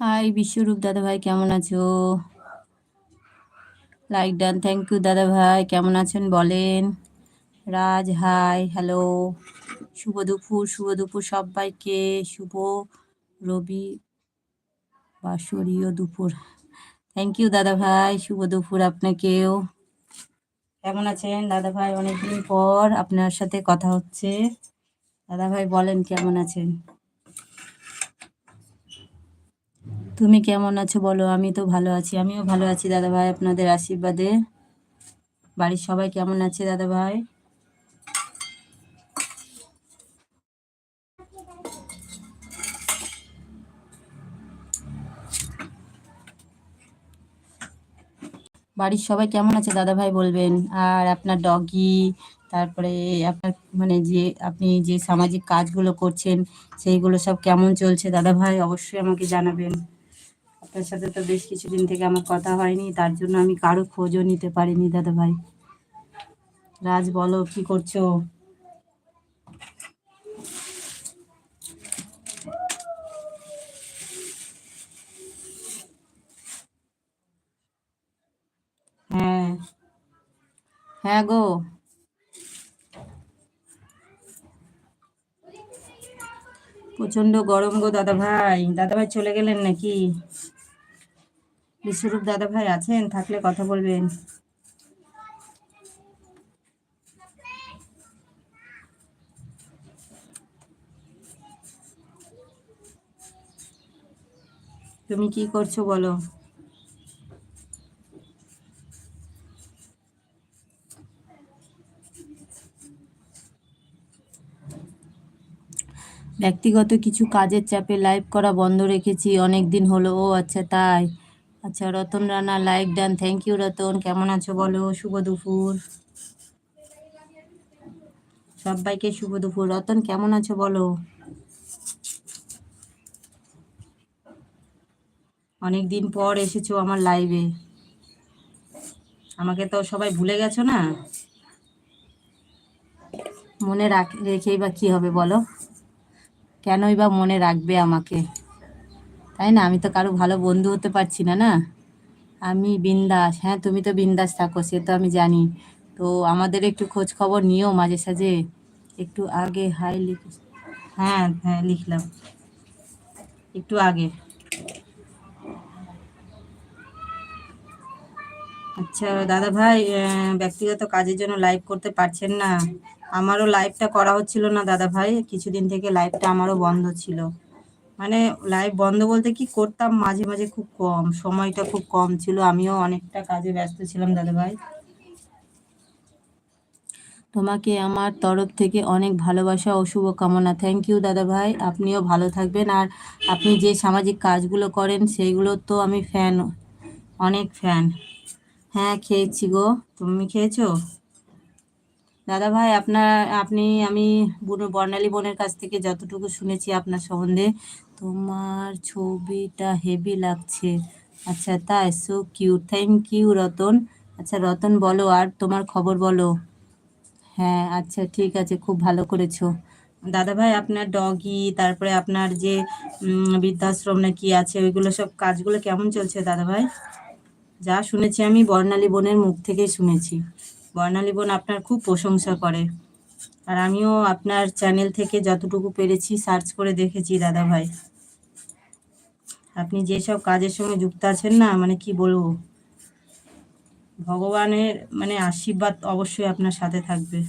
High বিশ্বরূপ দাদা ভাই কেমন আছো? লাইক ডান থ্যাংক ইউ দাদা ভাই। কেমন আছেন? বলেন। রাজ হাই হ্যালো শুভ দুপুর শুভ দুপুর সবাইকে। শুভ রবি বাসরীয় দুপুর। থ্যাংক ইউ দাদা ভাই। শুভ দুপুর আপনাকেও। কেমন আছেন, দাদা ভাই? অনেকদিন পর আপনার সাথে কথা হচ্ছে। দাদা ভাই, বলেন কেমন আছেন? তুমি কেমন আছো বলো? আমি তো ভালো আছি। আমিও ভালো আছি দাদা ভাই আপনাদের আশীর্বাদে। বাড়ির সবাই কেমন আছে দাদা ভাই বাড়ির সবাই কেমন আছে দাদা ভাই বলবেন? আর আপনার ডগি তারপরে আপনার মানে যে আপনি যে সামাজিক কাজগুলো করছেন, সেইগুলো সব কেমন চলছে দাদা ভাই অবশ্যই আমাকে জানাবেন। আপনার সাথে তো বেশ কিছুদিন থেকে আমার কথা হয়নি, তার জন্য আমি কারও খোঁজও নিতে পারিনি দাদা ভাই রাজ, বলো, কি করছ? হ্যাঁ। হ্যাঁ গো। প্রচণ্ড গরম গো দাদা ভাই দাদা ভাই চলে গেলেন নাকি? বিশ্বরূপ দাদা ভাই আছেন, থাকলে কথা বলবেন। তুমি কি করছ বলো? ব্যক্তিগত কিছু কাজের চাপে লাইভ করা বন্ধ রেখেছি অনেক দিন হলো। ও আচ্ছা তাই। আচ্ছা Ratan Rana, like done thank you Ratan. কেমন আছো বলো? শুভ দুপুর। সবাইকে শুভ দুপুর। রতন, কেমন আছো বলো? অনেক দিন পর এসেছ আমার লাইভে আমাকে তো সবাই ভুলে গেছো না? মনে রাখ, রেখেই বা কি হবে বলো? কেনই বা মনে রাখবে আমাকে? তাই না? আমি তো কারও ভালো বন্ধু হতে পারছি না না? আমি বিন্দাস। হ্যাঁ তুমি তো বিন্দাস থাকো, সে তো আমি জানি। তো আমাদের একটু খোঁজ খবর নিও মাঝে সাঝে। একটু আগে, হাই, লিখ হ্যাঁ হ্যাঁ লিখলাম। একটু আগে। আচ্ছা দাদা ভাই ব্যক্তিগত কাজের জন্য লাইভ করতে পারছেন না। আমারও লাইভটা করা হচ্ছিল না, দাদা ভাই। কিছুদিন থেকে লাইভটা আমারও বন্ধ ছিল। মানে লাইভ বন্ধ বলতে কি করতাম মাঝে মাঝে খুব কম, সময়টা খুব কম ছিল, আমিও অনেকটা কাজে ব্যস্ত ছিলাম দাদা ভাই তোমাকে আমার তরফ থেকে অনেক ভালোবাসা ও শুভকামনা। থ্যাংক ইউ দাদা ভাই আপনিও ভালো থাকবেন আর আপনি যে সামাজিক কাজগুলো করেন সেইগুলো তো আমি ফ্যান অনেক ফ্যান হ্যাঁ খেয়েছি গো। তুমি খেয়েছো? দাদা ভাই, আপনার, আপনি, আমি বর্ণালী বোনের কাছ থেকে যতটুকু শুনেছি আপনার সম্বন্ধে, তোমার ছবিটা হেভি লাগছে। আচ্ছা তাই so cute thank you Ratan. আচ্ছা রতন, বলো, আর তোমার খবর বলো। হ্যাঁ আচ্ছা ঠিক আছে, খুব ভালো করেছ। দাদা ভাই, আপনার ডগি তারপরে আপনার যে বৃদ্ধাশ্রম না কি আছে, ওইগুলো সব কাজগুলো কেমন চলছে, দাদা ভাই? যা শুনেছি আমি, বর্ণালী বোনের মুখ থেকেই শুনেছি। বর্ণালী বোন আপনার খুব প্রশংসা করে। আর আমিও আপনার চ্যানেল থেকে যতটুকু পেরেছি সার্চ করে দেখেছি, দাদা ভাই। আপনি যেসব কাজের সঙ্গে যুক্ত আছেন না মানে কি বলব? ভগবানের মানে আশীর্বাদ অবশ্যই আপনার সাথে থাকবে।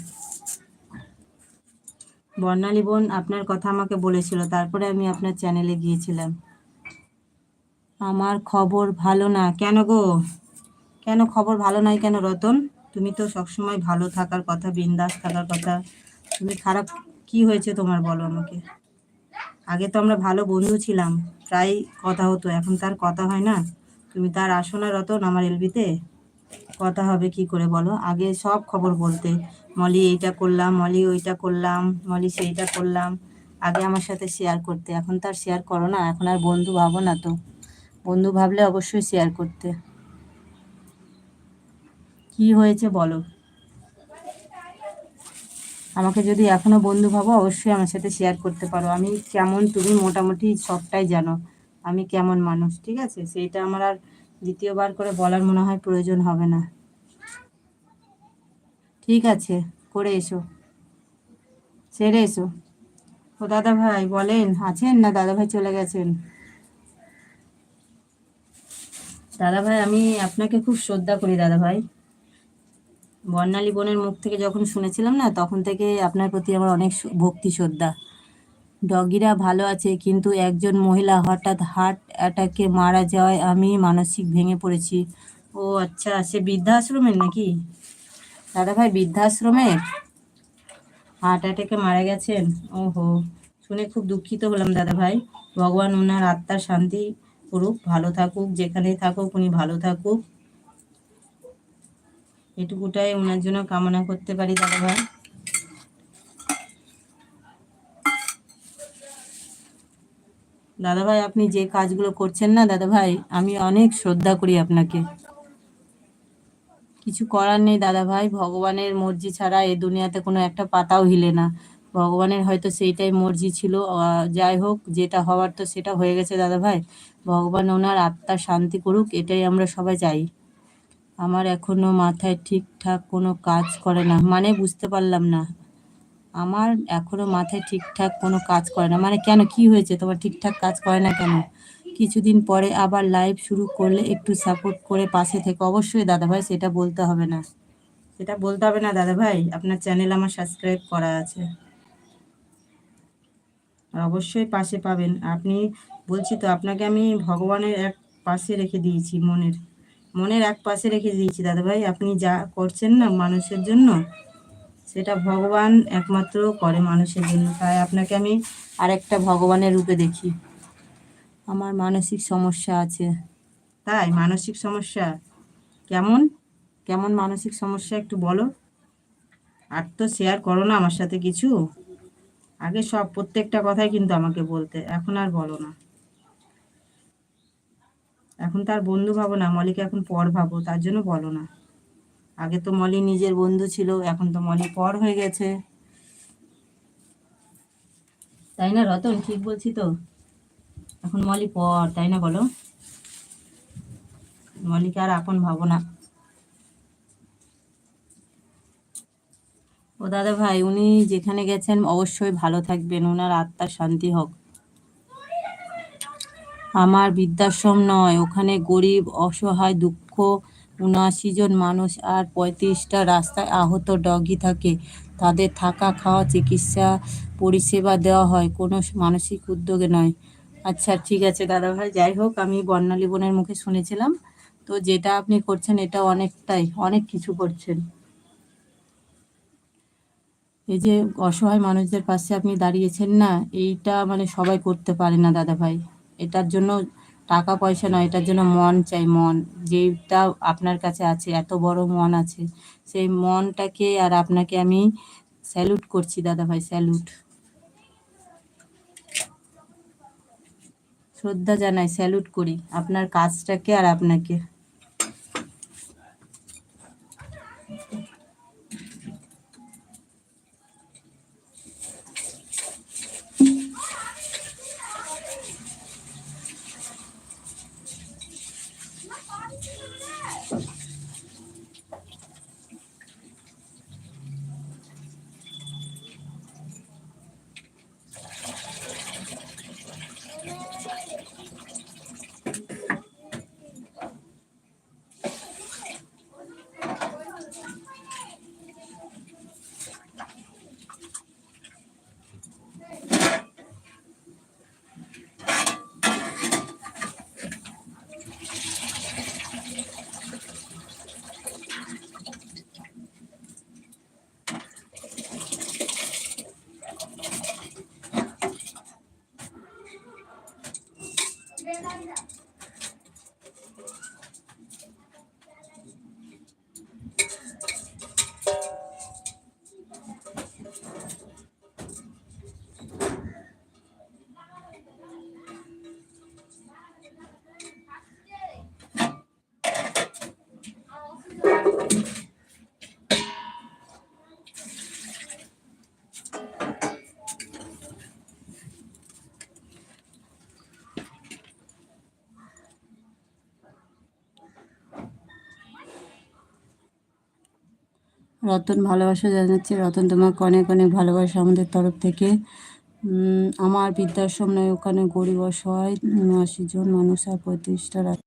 বর্ণালী বোন আপনার কথা আমাকে বলেছিল, তারপরে আমি আপনার চ্যানেলে গিয়েছিলাম। আমার খবর ভালো না। কেন গো? কেন খবর ভালো নাই কেন রতন? তুমি তো সবসময় ভালো থাকার কথা, বিন্দাস থাকার কথা। তুমি খারাপ কি হয়েছে তোমার বলো আমাকে? আগে তো আমরা ভালো বন্ধু ছিলাম, প্রায় কথা হতো। এখন তার কথা হয় না। তুমি তার আসো না রতন আমার এলবিতে। কথা হবে কি করে বলো? আগে সব খবর বলতে। মলি এইটা করলাম, মলি ওইটা করলাম, মলি সেইটা করলাম। আগে আমার সাথে শেয়ার করতে। এখন তো আর শেয়ার করো না। এখন আর বন্ধু ভাবো না তো। বন্ধু ভাবলে অবশ্যই শেয়ার করতে। কি হয়েছে বলো? আমাকে যদি এখনও বন্ধু ভাবো, অবশ্যই আমার সাথে শেয়ার করতে পারো। আমি কেমন তুমি মোটামুটি সবটাই জানো। আমি কেমন মানুষ, ঠিক আছে? সেইটা আমার আর দ্বিতীয়বার করে বলার মনে হয় প্রয়োজন হবে না। ঠিক আছে, করে এসো। সেরে এসো। ও দাদা ভাই, বলেন, আছেন না দাদা ভাই চলে গেছেন? দাদা ভাই, আমি আপনাকে খুব শ্রদ্ধা করি, দাদা ভাই। বর্ণালী বোনের মুখ থেকে যখন শুনেছিলাম না, তখন থেকে আপনার প্রতি আমার অনেক ভক্তি শ্রদ্ধা। ডগিরা ভালো আছে, কিন্তু একজন মহিলা হঠাৎ হার্ট অ্যাটাকে মারা যাওয়ায় আমি মানসিক ভেঙে পড়েছি। ও আচ্ছা সে বৃদ্ধাশ্রমের নাকি? দাদা ভাই বৃদ্ধাশ্রমের? হার্ট অ্যাটাকে মারা গেছেন? ওহো, শুনে খুব দুঃখিত হলাম দাদা ভাই ভগবান ওনার আত্মার শান্তি করুক, ভালো থাকুক, যেখানেই থাকুক, উনি ভালো থাকুক। এটুকুটাই ওনার জন্য কামনা করতে পারি দাদা ভাই দাদা ভাই আপনি যে কাজগুলো করছেন না দাদা ভাই আমি অনেক শ্রদ্ধা করি আপনাকে। কিছু করার নেই দাদা ভাই ভগবানের মর্জি ছাড়া এই দুনিয়াতে কোনো একটা পাতাও হিলে না। ভগবানের হয়তো সেইটাই মর্জি ছিল যাই হোক, যেটা হওয়ার তো সেটা হয়ে গেছে দাদা ভাই ভগবান ওনার আত্মার শান্তি করুক, এটাই আমরা সবাই চাই। আমার এখনও মাথায় ঠিকঠাক কোনো কাজ করে না মানে বুঝতে পারলাম না। আমার এখনও মাথায় ঠিকঠাক কোনো কাজ করে না মানে কেন, কি হয়েছে? তোমার ঠিকঠাক কাজ করে না কেন? কিছুদিন পরে আবার লাইভ শুরু করলে একটু সাপোর্ট করে পাশে থেকে। অবশ্যই দাদা ভাই সেটা বলতে হবে না। সেটা বলতে হবে না দাদা ভাই আপনার চ্যানেল আমার সাবস্ক্রাইব করা আছে। আর অবশ্যই পাশে পাবেন। আপনি, বলছি তো, আপনাকে আমি ভগবানের এক পাশে রেখে দিয়েছি মনের। মনের এক পাশে রেখে দিয়েছি, দাদাভাই। আপনি যা করছেন না মানুষের জন্য, সেটা ভগবান একমাত্র করে মানুষের জন্য। তাই আপনাকে আমি আরেকটা ভগবানের রূপে দেখি। আমার মানসিক সমস্যা আছে। তাই মানসিক সমস্যা কেমন? কেমন মানসিক সমস্যা একটু বলো। আর তো শেয়ার করো না আমার সাথে কিছু। আগে সব প্রত্যেকটা কথাই কিন্তু আমাকে বলতে, এখন আর বলো না। এখন তার বন্ধু ভাবো না, মলিকে এখন পর ভাবো, তার জন্য বলো না। আগে তো মলি নিজের বন্ধু ছিল, এখন তো মলি পর হয়ে গেছে। তাই না রতন? ঠিক বলছি তো? এখন মলি পর, তাই না বলো? মলিকে আর আপন ভাবো না। ও দাদা ভাই, উনি যেখানে গেছেন অবশ্যই ভালো থাকবেন ওনার আত্মার শান্তি হোক। আমার বৃদ্ধাশ্রম নয়। ওখানে গরিব, অসহায়, দুঃখ উনআশি জন মানুষ আর পঁয়ত্রিশটা রাস্তায় আহত ডগি থাকে। তাদের থাকা, খাওয়া, চিকিৎসা, পরিষেবা দেওয়া হয়। কোনো মানসিক উদ্যোগে নয়। আচ্ছা ঠিক আছে দাদা ভাই যাই হোক, আমি বর্ণালী বোনের মুখে শুনেছিলাম। তো যেটা আপনি করছেন, এটা অনেকটাই, অনেক কিছু করছেন। এই যে অসহায় মানুষদের পাশে আপনি দাঁড়িয়েছেন না, এইটা মানে সবাই করতে পারে না দাদা ভাই এটার জন্য টাকা পয়সা নয়, এটার জন্য মন চাই, মন। যেটা আপনার কাছে আছে, এত বড় মন আছে, সেই মনটাকে আর আপনাকে আমি স্যালুট করছি, দাদা ভাই স্যালুট শ্রদ্ধা জানাই স্যালুট করি আপনার কাজটাকে আর আপনাকে। রতন ভালোবাসা জানাচ্ছে। রতন, তোমাকে অনেক অনেক ভালোবাসা আমাদের তরফ থেকে। আমার বৃদ্ধাশ্রম নয় ওখানে গরিব অসহায় উনআশি জন মানুষ আর রাত-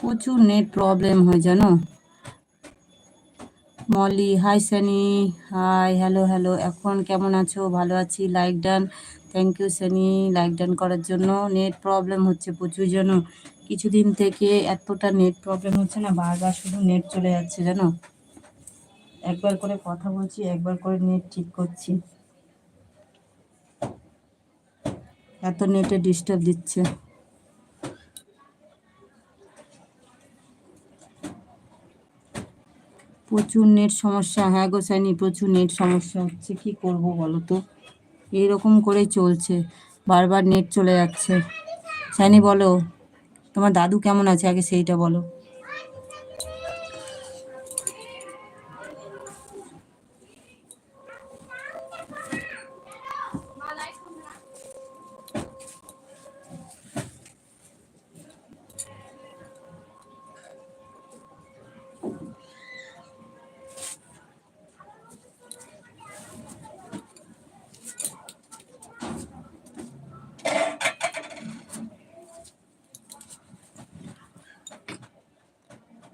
প্রচুর নেট প্রবলেম হয়, জানো? Molly hi Sunny hi hello hello এখন কেমন আছো? ভালো আছি like done thank you Sunny like done করার জন্য। নেট প্রবলেম হচ্ছে প্রচুর জানো। কিছুদিন থেকে এতটা নেট প্রবলেম হচ্ছে না, বারবার শুধু নেট চলে যাচ্ছে, জানো? একবার করে কথা বলছি, একবার করে নেট ঠিক করছি। এত নেটে ডিস্টার্ব দিচ্ছে। প্রচুর নেট সমস্যা হ্যাঁ গো সাইনি প্রচুর নেট সমস্যা হচ্ছে, কি করব বলো তো? এইরকম করে চলছে, বারবার নেট চলে যাচ্ছে। সাইনি বলো, তোমার দাদু কেমন আছে? আগে সেইটা বলো।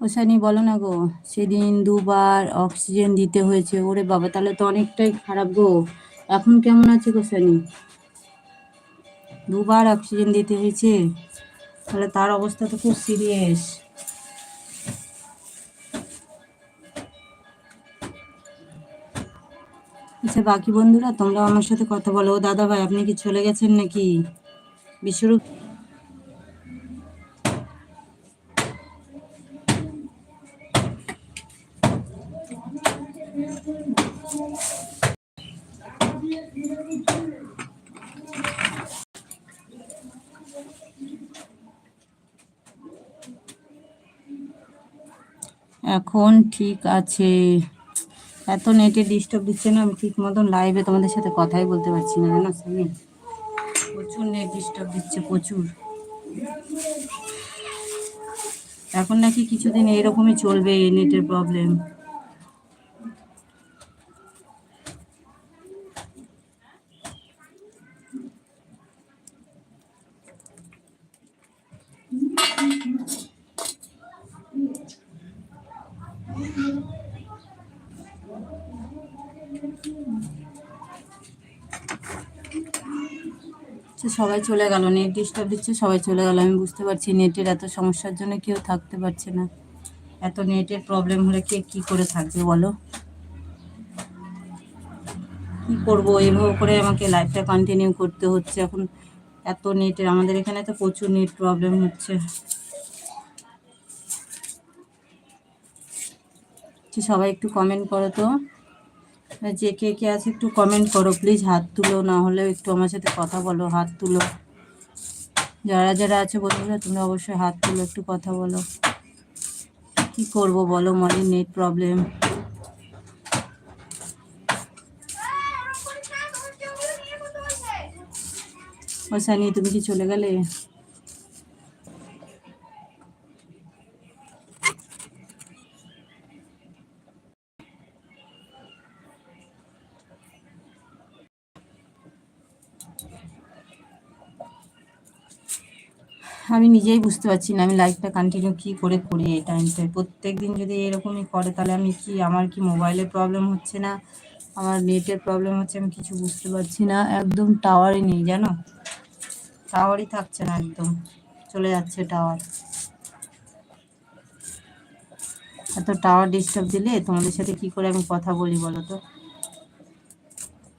ও সাইনি বলো না গো। সেদিন দুবার অক্সিজেন দিতে হয়েছে। ওরে বাবা, তাহলে তো অনেকটাই খারাপ গো। এখন কেমন আছে গো সানি দুবার অক্সিজেন দিতে হয়েছে। তাহলে তার অবস্থা তো খুব সিরিয়াস। আচ্ছা বাকি বন্ধুরা তোমরা আমার সাথে কথা বলো। দাদা ভাই আপনি কি চলে গেছেন নাকি? বিশ্বরূপ এখন ঠিক আছে। এত নেটে ডিস্টার্ব দিচ্ছে না, আমি ঠিক মতন লাইভে তোমাদের সাথে কথাই বলতে পারছি না, জানো সামি প্রচুর নেট ডিস্টার্ব দিচ্ছে, প্রচুর। এখন নাকি কিছুদিন এরকমই চলবে এই নেটের প্রবলেম সবাই চলে গেল, নেট ডিস্টার্ব দিচ্ছে, সবাই চলে গেল। আমি বুঝতে পারছি নেটের এত সমস্যার জন্য কেউ থাকতে পারছে না। এত নেটের প্রবলেম হলে কে কি করে থাকবে বলো? কি করব? এভাবে করে আমাকে লাইফটা কন্টিনিউ করতে হচ্ছে। এখন এত নেটের, আমাদের এখানে তো প্রচুর নেট প্রবলেম হচ্ছে। সবাই একটু কমেন্ট করো তো। যে কে কে আছে একটু কমেন্ট করো প্লিজ হাত তুলো না হলেও একটু আমার সাথে কথা বলো হাত তুলো। যারা যারা আছে বন্ধুরা তোমরা অবশ্যই হাত তুলো একটু কথা বলো। কি করব বলো মনে নেট প্রবলেম ও সানি তুমি কি চলে গেলে? আমি নিজেই বুঝতে পারছি না, আমি লাইফটা কন্টিনিউ কি করে করি এই টাইমটায় প্রত্যেক দিন যদি এরকমই করে, তাহলে আমি কি, আমার কি মোবাইলের প্রবলেম হচ্ছে না? আমার নেটের প্রবলেম হচ্ছে, আমি কিছু বুঝতে পারছি না। একদম টাওয়ারই নেই, জানো? টাওয়ারই থাকছে না একদম। চলে যাচ্ছে টাওয়ার এত টাওয়ার ডিস্টার্ব দিলে তোমাদের সাথে কি করে আমি কথা বলি বলো তো?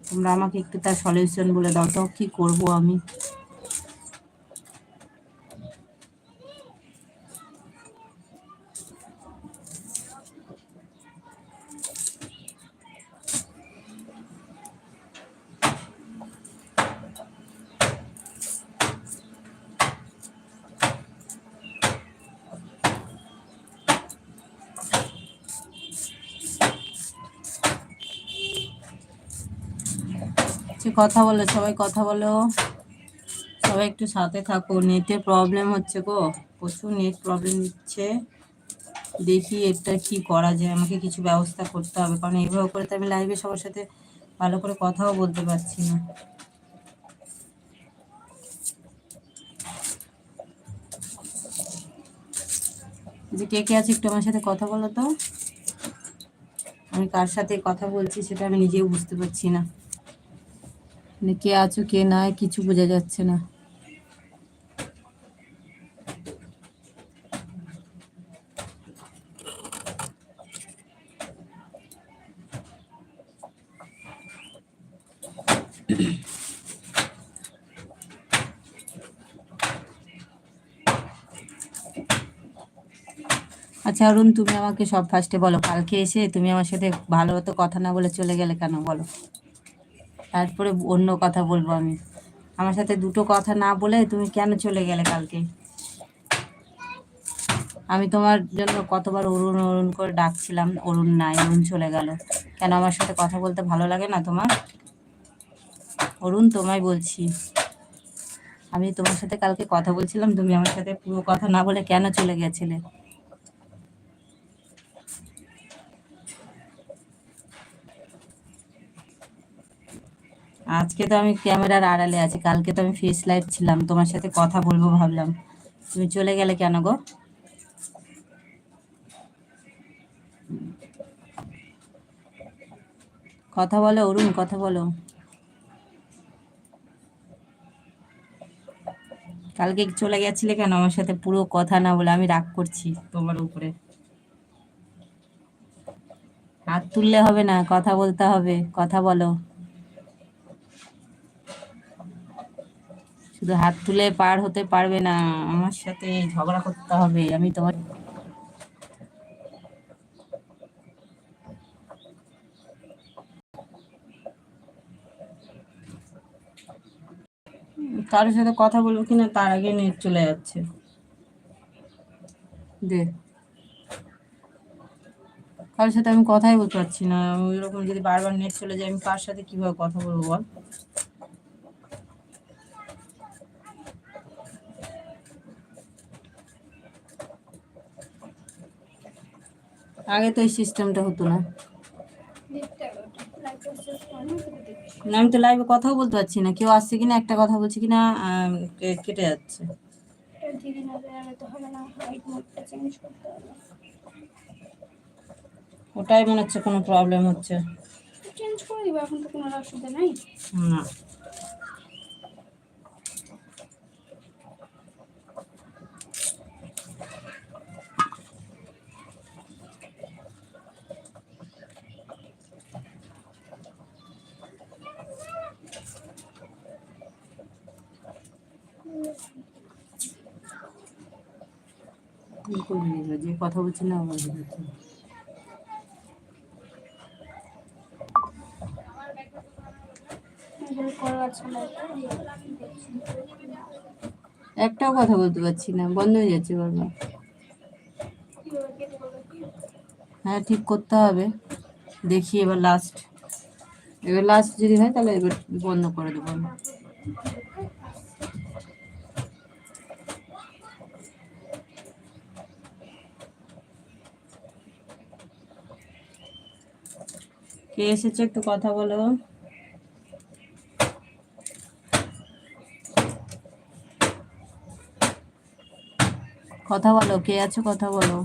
তোমরা আমাকে একটু তার সলিউশন বলে দাও তো, কি করব আমি? কে কথা বলো, সবাই কথা বলো। সবাই একটু সাথে থাকো, নেটের প্রবলেম হচ্ছে গো। প্রচুর নেট প্রবলেম দিচ্ছে দেখি এটা কি করা যায়, আমাকে কিছু ব্যবস্থা করতে হবে। কারণ এইভাবে করে তো আমি লাইভে সবার সাথে ভালো করে কথাও বলতে পারছি না। যে কে কে আছে একটু আমার সাথে কথা বলো তো। আমি কার সাথে কথা বলছি সেটা আমি নিজেও বুঝতে পারছি না। মানে কে আছো, কে নাই, কিছু বোঝা যাচ্ছে না। আচ্ছা অরুণ, তুমি আমাকে সব ফার্স্টে বলো, কালকে এসে তুমি আমার সাথে ভালো মতো কথা না বলে চলে গেলে কেন, বলো। তারপরে অন্য কথা বলব আমি। আমার সাথে দুটো কথা না বলে তুমি কেন চলে গেলে কালকে? আমি তোমার জন্য কতবার অরুণ অরুণ করে ডাকছিলাম, অরুণ নাই, অরুণ চলে গেল। কেন আমার সাথে কথা বলতে ভালো লাগে না তোমার? অরুণ, তোমায় বলছি। আমি তোমার সাথে কালকে কথা বলছিলাম, তুমি আমার সাথে পুরো কথা না বলে কেন চলে গেছিলে? আজকে তো আমি ক্যামেরার আড়ালে আছি, কালকে তো আমি ফেস লাইভ ছিলাম, তোমার সাথে কথা বলব ভাবলাম। তুমি চলে গেলে কেন গো? কথা বলো অরুণ, কথা বলো। কালকে চলে গেছিলে কেন? আমার সাথে পুরো কথা না বলে আমি রাগ করছি তোমার উপরে। হাত তুললে হবে না, কথা বলতে হবে, কথা বলো। শুধু হাত তুলে পার হতে পারবে না, আমার সাথে ঝগড়া করতে হবে, আমি তোমার কারোর সাথে কথা বলব কিনা তার আগে নেট চলে যাচ্ছে। দে। কারোর সাথে আমি কথাই বলতে পারছি না ওইরকম যদি বারবার নেট চলে যায়, আমি কার সাথে কীভাবে কথা বলব বল? আগে তো এই সিস্টেমটা হতো না। না আমি তো লাইভে কথাও বলতে পারছি না। কেউ আসছে কিনা একটা কথা বলছে কিনা কেটে যাচ্ছে। ওটাই মনে হচ্ছে কোনো প্রবলেম হচ্ছে। চেঞ্জ করে দিব এখন তো কোনো অসুবিধা নাই। না। করবি এবার? যে কথা বলছি না আমার বুঝাচ্ছে না। এগুলো করা আছে না একটাও কথা বলতে পারছি না, বন্ধ হয়ে যাচ্ছে বারবার? হ্যাঁ ঠিক করতে হবে দেখি এবার লাস্ট এবার লাস্ট যদি হয় তাহলে এবার বন্ধ করে দেবো কে এসেছে একটু কথা বলো? কথা বলো কে আছো কথা বলো।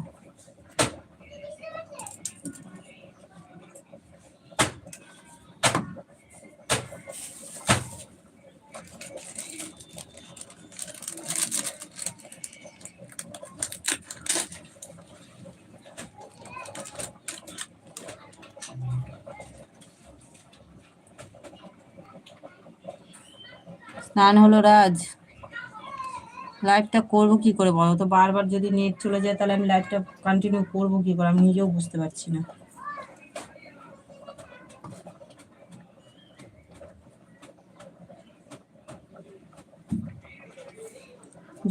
স্নান হলো রাজ। লাইভটা করব কি করে বলো? তো বারবার যদি নেট চলে যায়, তাহলে আমি লাইভটা কন্টিনিউ করব কি করে? আমি নিজেও বুঝতে পারছি না।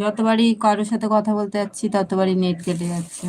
যতবারই কারোর সাথে কথা বলতে যাচ্ছি, ততবারই নেট কেটে যাচ্ছে।